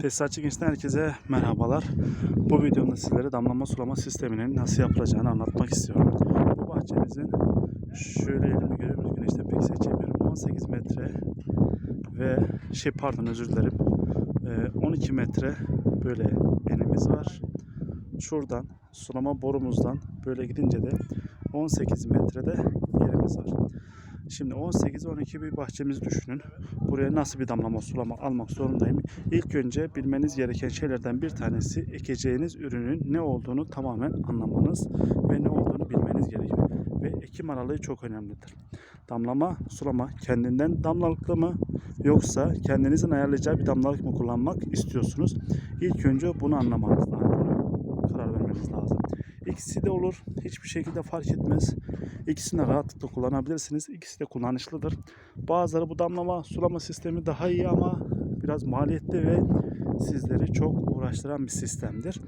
Tesisatçı gençten herkese merhabalar. Bu videomda sizlere damlama sulama sisteminin nasıl yapılacağını anlatmak istiyorum. Bu bahçemizin şöyle elimi görüyoruz güneşte pek seçemiyorum. 18 metre ve şey pardon özür dilerim. Ee, 12 metre böyle enimiz var. Şuradan sulama borumuzdan böyle gidince de 18 metrede yerimiz var. Şimdi 18-12 bir bahçemizi düşünün. Buraya nasıl bir damlama sulama almak zorundayım? İlk önce bilmeniz gereken şeylerden bir tanesi ekeceğiniz ürünün ne olduğunu tamamen anlamanız ve ne olduğunu bilmeniz gerekiyor. Ve ekim aralığı çok önemlidir. Damlama, sulama kendinden damlalıklı mı yoksa kendinizin ayarlayacağı bir damlalık mı kullanmak istiyorsunuz? İlk önce bunu anlamanız lazım. Karar vermeniz lazım. İkisi de olur. Hiçbir şekilde fark etmez. İkisini rahatlıkla kullanabilirsiniz. İkisi de kullanışlıdır. Bazıları bu damlama sulama sistemi daha iyi ama biraz maliyetli ve sizleri çok uğraştıran bir sistemdir.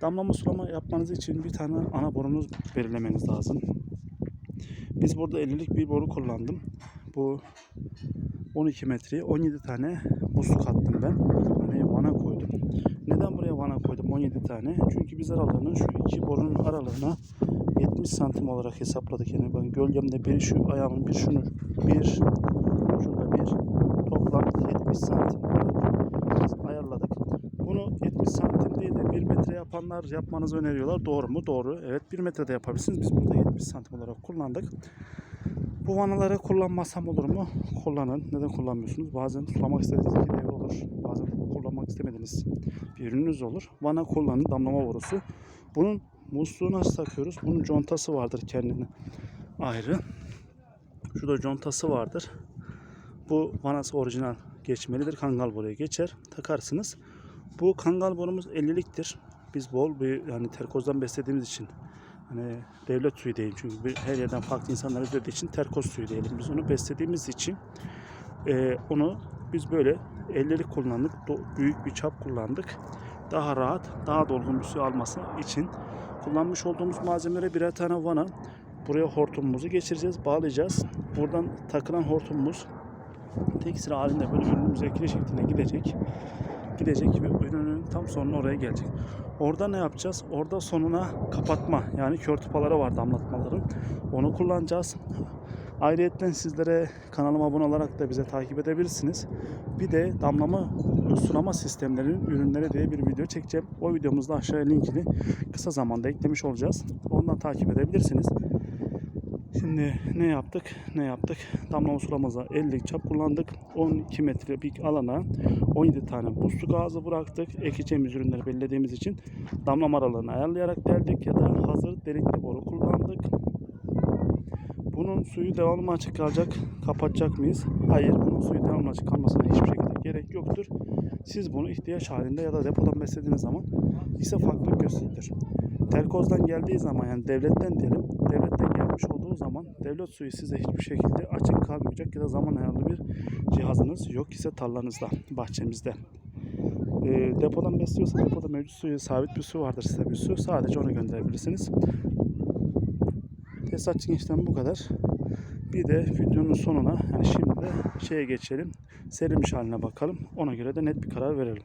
Damlama sulama yapmanız için bir tane ana borunuz belirlemeniz lazım. Biz burada 50'lik bir boru kullandım. Bu 12 metreye 17 tane musluk attım ben. Hani vana koydum. Neden buraya vana koydum 17 tane? Çünkü biz aralığını şu iki borunun aralığına 70 santim olarak hesapladık. Yani ben gölgemde bir şu ayağımın bir şunu bir şurada bir toplam 70 santim ayarladık. Bunu 70 santim değil de 1 metre yapanlar yapmanızı öneriyorlar. Doğru mu? Doğru. Evet 1 metrede yapabilirsiniz. Biz burada 70 santim olarak kullandık. Bu vanaları kullanmasam olur mu? Kullanın. Neden kullanmıyorsunuz? Bazen sulamak istediğiniz iki devre olur. Bazen kullanmak istemediğiniz bir ürününüz olur. Vana kullanın. Damlama borusu. Bunun musluğu nasıl takıyoruz? Bunun contası vardır kendine ayrı. Şurada contası vardır. Bu vanası orijinal geçmelidir. Kangal boruya geçer. Takarsınız. Bu kangal borumuz 50'liktir. Biz bol bir yani terkozdan beslediğimiz için hani devlet suyu değil çünkü her yerden farklı insanlar ödediği için terkoz suyu diyelim. Biz onu beslediğimiz için e, onu biz böyle 50'lik kullandık. Büyük bir çap kullandık. Daha rahat, daha dolgun bir su alması için kullanmış olduğumuz malzemelere birer tane vana. Buraya hortumumuzu geçireceğiz, bağlayacağız. Buradan takılan hortumumuz tek sıra halinde böyle ürünümüze ikili şeklinde gidecek. Gidecek ve ürünün tam sonuna oraya gelecek. Orada ne yapacağız? Orada sonuna kapatma yani kör tıpaları var damlatmaların. Onu kullanacağız. Ayrıca sizlere kanalıma abone olarak da bize takip edebilirsiniz. Bir de damlama sulama sistemlerinin ürünleri diye bir video çekeceğim. O videomuzda aşağıya linkini kısa zamanda eklemiş olacağız. Ondan takip edebilirsiniz. Şimdi ne yaptık? Ne yaptık? Damlama sulamamıza 50 çap kullandık. 12 metre bir alana 17 tane musluk ağzı bıraktık. Ekeceğimiz ürünleri belirlediğimiz için damlama aralığını ayarlayarak deldik ya da hazır delikli boru kullandık. Bunun suyu devamlı açık kalacak. Kapatacak mıyız? Hayır. Bunun suyu devamlı açık kalmasına hiçbir şekilde gerek yoktur. Siz bunu ihtiyaç halinde ya da depodan beslediğiniz zaman ise farklı gösterir. Terkozdan geldiği zaman yani devletten diyelim. Devletten gelmiş olduğu zaman devlet suyu size hiçbir şekilde açık kalmayacak ya da zaman ayarlı bir cihazınız yok ise tarlanızda, bahçemizde. E, depodan besliyorsa depoda mevcut suyu sabit bir su vardır size bir su. Sadece onu gönderebilirsiniz. Tesisatçı gençten bu kadar. Bir de videonun sonuna yani şimdi de şeye geçelim. Serilmiş haline bakalım. Ona göre de net bir karar verelim.